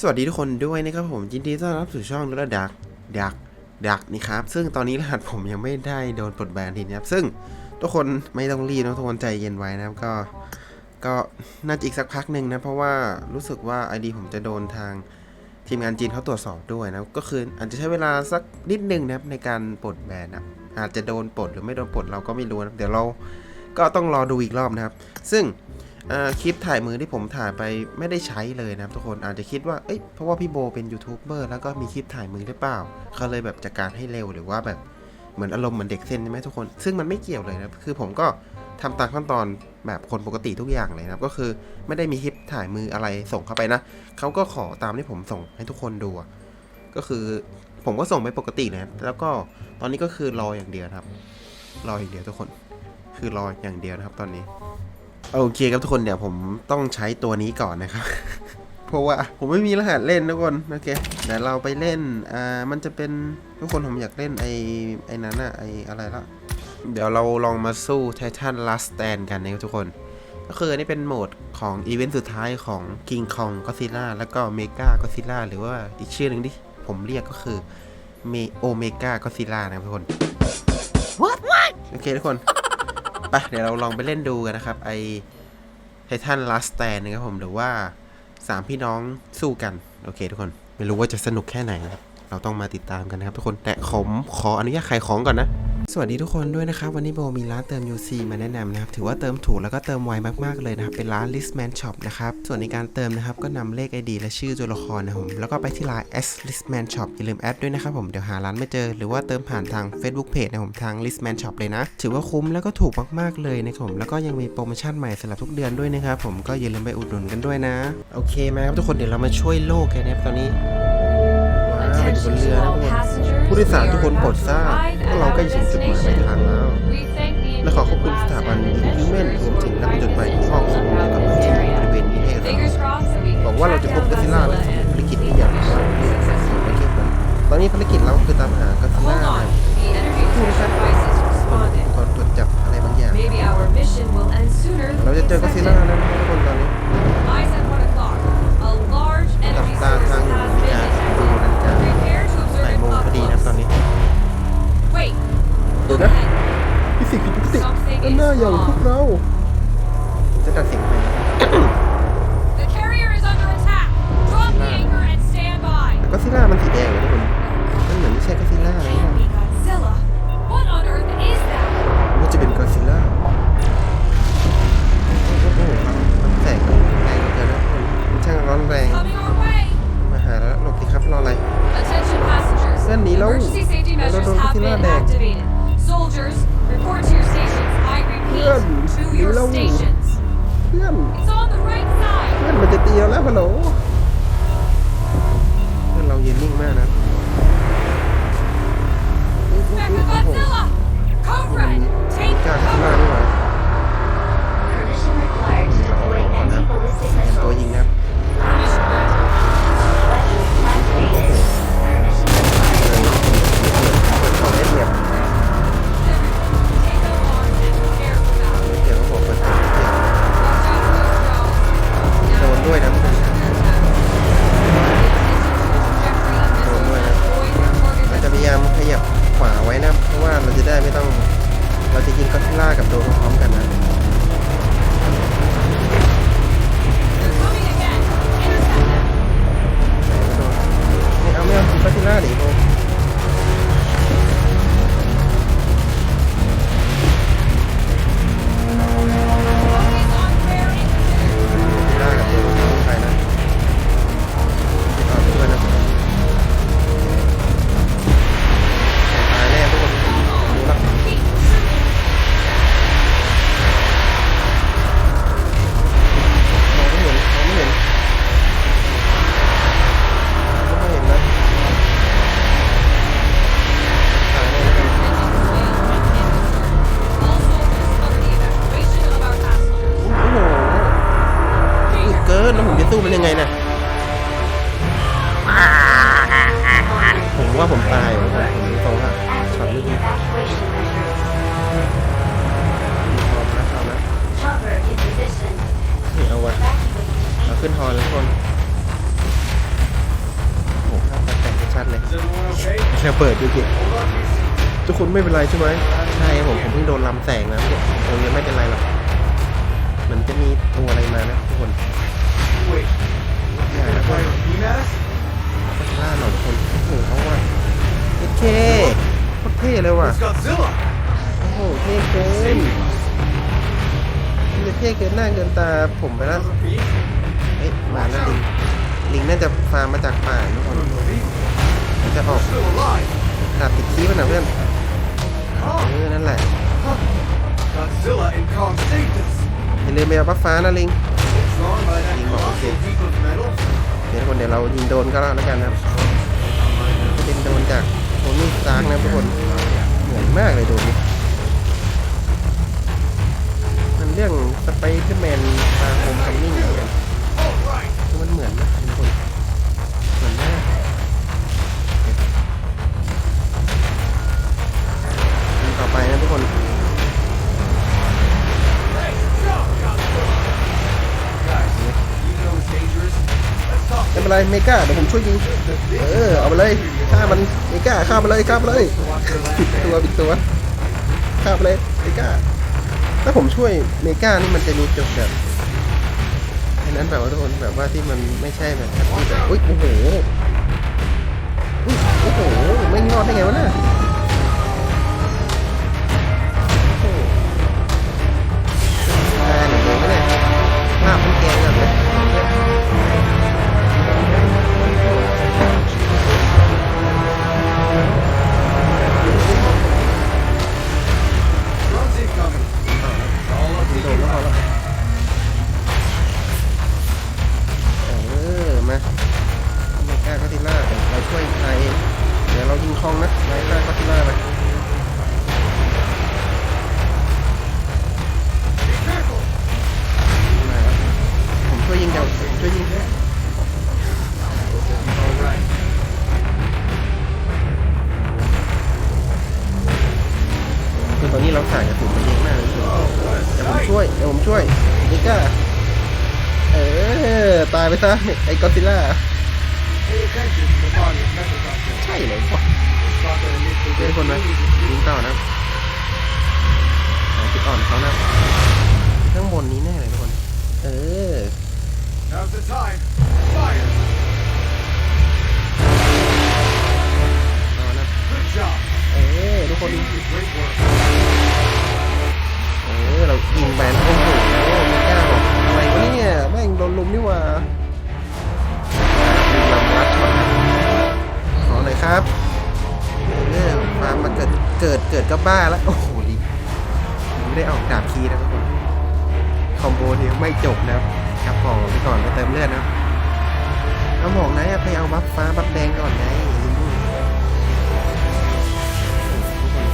สวัสดีทุกคนด้วยนะครับผมยินดีต้อนรับสู่ช่องระดักดักดักนี่ครับ ซึ่งตอนนี้รหัสผมยังไม่ได้โดนปลดแบนทีนะครับ ซึ่งทุกคนไม่ต้องรีบนะทุกคนใจเย็นไว้นะครับ ก็ก็น่าจะอีกสักพักหนึ่งนะ เพราะว่ารู้สึกว่า ID ผมจะโดนทางทีมงานจีนเขาตรวจสอบด้วยนะก็คืออาจจะใช้เวลาสักนิดนึงนะครับในการปลดแบนนะอาจจะโดนปลดหรือไม่โดนปลดเราก็ไม่รู้นะเดี๋ยวเราก็ต้องรอดูอีกรอบนะครับ ซึ่ง คลิปถ่ายมือที่ผมถ่ายไปไม่ได้ใช้เลยนะครับทุกคนอาจจะคิดว่าเอ้ยเพราะว่าพี่โบเป็นยูทูบเบอร์แล้วก็มีคลิปถ่ายมือหรือเปล่าเขาเลยแบบจัดการให้เร็วหรือว่าแบบเหมือนอารมณ์เหมือนเด็กเส้นใช่ไหมทุกคน ซึ่งมันไม่เกี่ยวเลยนะคือผมก็ทำตามขั้นตอนแบบคนปกติทุกอย่างเลยนะก็คือไม่ได้มีคลิปถ่ายมืออะไรส่งเข้าไปนะเขาก็ขอตามที่ผมส่งให้ทุกคนดูก็คือผมก็ส่งไปปกตินะแล้วก็ตอนนี้ก็คือรออย่างเดียวครับ รออย่างเดียวทุกคน คือรออย่างเดียวนะครับ ตอนนี้ โอเคครับทุกคนเดี๋ยวผมต้องใช้ตัวนี้ก่อนนะครับ เพราะว่าผมไม่มีรหัสเล่นทุกคนโอเคเดี๋ยวเราไปเล่นอ่ามันจะเป็นทุกคนผมอยากเล่นไอ้ไอ้นั้นอะไอ้อะไรละเดี๋ยวเราลองมาสู้ไททัน Last Stand กันนะครับทุกคน ก็คืออันนี่เป็นโหมดของอีเวนต์สุดท้ายของ King Kong Godzilla แล้วก็ Mega Godzilla หรือว่าอีกชื่อหนึ่งที่ผมเรียกก็คือเมโอเมกาก็ซิล่านะครับทุกคน What What โอเคทุกคน ไปเดี๋ยวเราลองไปเล่นดูกันนะครับ ไอไททันลาสแตนนะครับผมหรือว่าสามพี่น้องสู้กัน โอเคทุกคน ไม่รู้ว่าจะสนุกแค่ไหนนะครับ เราต้องมาติดตามกันนะครับทุกคนแต่ผมขออนุญาตขายของก่อนนะ สวัสดีทุกคนด้วยนะครับ วันนี้โบมีร้านเติม UC มาแนะนำนะครับ ถือว่าเติมถูกแล้วก็เติมไวมากๆเลยนะครับ เป็นร้าน Listman Shop นะครับ ส่วนในการเติมนะครับ ก็นำเลข ID และชื่อตัวละครนะครับผมแล้วก็ไปที่ไลน์ S Listman Shop อย่าลืมแอดด้วยนะครับผม เดี๋ยวหาร้านไม่เจอ หรือว่าเติมผ่านทาง Facebook Page นะครับผมทาง Listman Shop เลยนะ ถือว่าคุ้มแล้วก็ถูกมากๆเลยนะครับผม แล้วก็ยังมีโปรโมชั่นใหม่สำหรับทุกเดือนด้วยนะครับผม ก็อย่าลืมไปอุดหนุนกันด้วยนะ โอเคมาครับทุกคน เดี๋ยวเรามาช่วยโลกกันนะครับตอนนี้ ว้าวอยู่บนเรือนะทุกคนผู้โดยสารทุกคนโปรดทราบพวกเราใกล้ถึงจุดหมายปลายทางแล้ว และขอขอบคุณสถาบันฮิวแมนรวมถึงนักผจญภัยที่มอบข้อมูลเกี่ยวกับ to me your low. stations. เพื่อน It's on the right side. เพื่อน อึดเกินแล้วผมจะสู้มันยังไงนะผมว่าผมตายว่ะผมผมตรงว่าช็อต Activate เอกี้ evacuation measures. พร้อมแล้วพร้อแล้ว Chopper in position. นี่เอาวะ Evacuate. เอาขึ้นฮอเลยทุกคนเลยระเบิดดูสิทุกคนไม่เป็นไรใช่ไหมใช่ผมผมเพิ่งโดนลำแสงนะเนี่ยผมยังไม่เป็นไรหรอกเหมือนจะมีตัวอะไรมานะทุกคน Wait, อย่าแล้วก็ PMAS? ล่าหน่อยทุกคนโอ้โหเขาว่าโอเคโคตรเท่เลยว่ะ It's Godzilla! โอ้โหเท่เกินมันจะเท่เกินหน้าเกินตาผมไปแล้ว Repeat. เอ้ยมาแล้วลิงลิงน่าจะฟาร์มมาจากป่าทุกคน Repeat. มันจะออก Still alive! ดาบติดขี้มันนะเพื่อน Huh? เออนั่นแหละ อย่าลืมไปเอาบัฟฟ้านะลิงยิงบอกโอเคเดี๋ยวทุกคนเดี๋ยวเรายิงโดนก็แล้วกันนะครับเป็นโดนจากโทนี่ซาร์กนะทุกคนเหมือนมากเลยโดนนี้มันเรื่องสไปเดอร์แมนตาคมคัมมิ่ง เมกาเดี๋ยวผมช่วยยิงเออเอาไปเลยฆ่ามันเมกาฆ่ามันเลยฆ่ามันเลยตัวปิดตัวฆ่าไปเลยเมกาถ้าผมช่วยเมกานี่มันจะมีจบแบบอ้นั้นแบบว่าทุกคนแบบว่าที่มันไม่ใช่แบบที่แบบอุ้ยโอ้โหอุ๊ยโอ้โหไม่งรอดได้ไงวะเนี่ย ไปซะไอ้ก็ติล่า Pay attention to the body of Mechagodzilla. ใช่เลยปะ It's not gonna make the เจอคนไหมยิงต่อนะหาจุดอ่อนเขานะข้างบนนี้แน่เลยทุกคน เออ Now's the time. Fire! ต่อนะ Good job. เออทุกคน Great work. เออ เรายิงแบนโอ้โห ลุมนี่หว่ายิงลำรัดช็อนขอหน่อยครับเออมามาเกิดเกิดเกิดก็บ้าแล้วโอ้โหลิไม่ได้ออกดาบคีนะทุกคนคอมโบนี้ไม่จบนะครับครับบอไปก่อนไปเติมเลือดนะเอาบอกนะอย่าไปเอาบัฟฟ้าบัฟแดงก่อนไงลิงโอ้โหน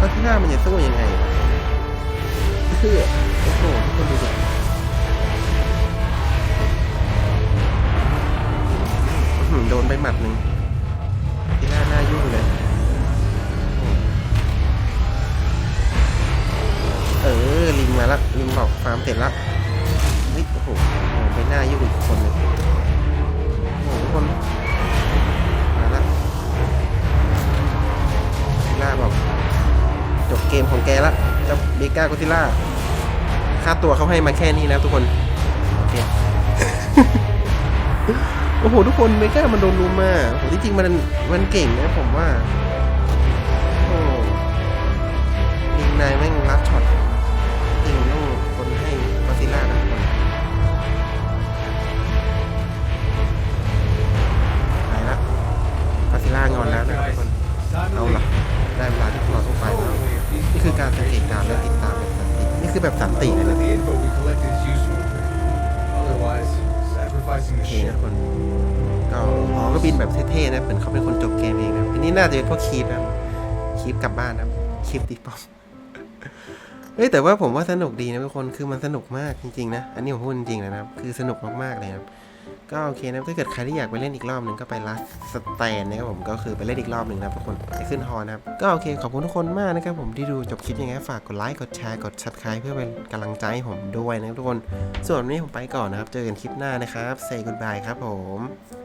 ก็ที่หน้ามันจะสู้ยังไงเพื่อโอ้โหทุกคนดูดิ โดนไปหมัดหนึ่งที่หน้าหน้ายุ่งเลย เออ ลิงมาละ ลิงบอกฟาร์มเสร็จละเฮ้ยโอ้โหโอ้ไปหน้ายุ่งอีกคนหนึ่งโอ้โหคนมาละซิล่าบอก จบเกมของแกละเจ้าเบก้าโกซิล่า ค่าตัวเขาให้มาแค่นี้แล้วทุกคน โอ้โหทุกคนเมก้ามันโดนลุมมาโอ้โหที่จริงมันมันเก่งนะผมว่าโอ้ลิงนายแม่งรัดช็อตจริงต้องคนให้กอซิล่านะคนไปละกอซิล่างอนแล้วนะครับทุกคนเอาละได้เวลาที่พวกเราต้องไปแล้วนี่คือการสังเกตการและติดตามแบบสันตินี่คือแบบสันติเลยนะ โอเคนะคนก็หอก็บินแบบเท่ๆนะเหมือนเขาเป็นคนจบเกมเองนะอันนี้น่าจะเป็นพวกคีปนะคีปกลับบ้านนะคีปตีป้อมเฮ้ยแต่ว่าผมว่าสนุกดีนะทุกคนคือมันสนุกมากจริงๆนะ อันนี้ผมพูดจริงๆนะครับคือสนุกมากๆเลยครับ ก็โอเคนะถ้าเกิดใครที่อยากไปเล่นอีกรอบหนึ่งก็ไปลัสสแตนนะครับผมก็คือไปเล่นอีกรอบหนึ่งนะทุกคนไปขึ้นฮอนะครับก็โอเคขอบคุณทุกคนมากนะครับผมที่ดูจบคลิปยังไงฝากกดไลค์กดแชร์กดซับสไคร b ์เพื่อเป็นกำลังใจให้ผมด้วยนะครับทุกคน ส่วนวันนี้ผมไปก่อนนะครับ เจอกันคลิปหน้านะครับเซย์กุดบายครับผม